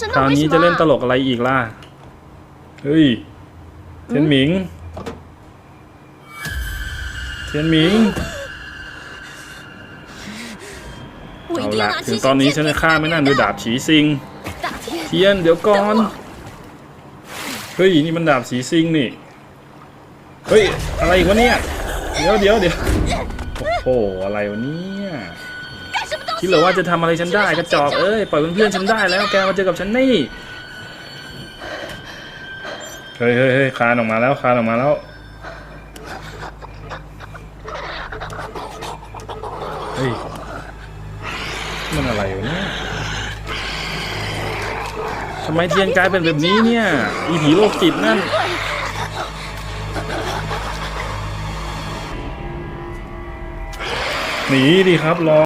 ฉัคราวนี้จะเล่นตลกอะไรอีกล่ะ เฮ้ย เทียนหมิง เทียนหมิง เอาละถึงตอนนี้ฉันจะฆ่าไม่นั่นด้วยดาบฉีซิง เทียนเดี๋ยวก่อน เฮ้ยนี่มันดาบฉีซิงนี่ เฮ้ยอะไรวะเนี่ย เดี๋ยวเดี๋ยวเดี๋ยวโอ้โหอะไรวะเนี่ย คิดเหรอว่า？จะทำอะไรฉันได้กระจอกเอ้ยปล่อยเพื่อนๆฉันได้แล้วแกมาเจอกับฉันนี่เฮ้ยเฮ้ยเฮ้ยคานออกมาแล้วคานออกมาแล้วเฮ้ยมันอะไรวะเนี่ยทำไมเทียนกลายเป็นแบบนี้เนี่ย อีผีโรคจิตนั่น หนีดิครับรอ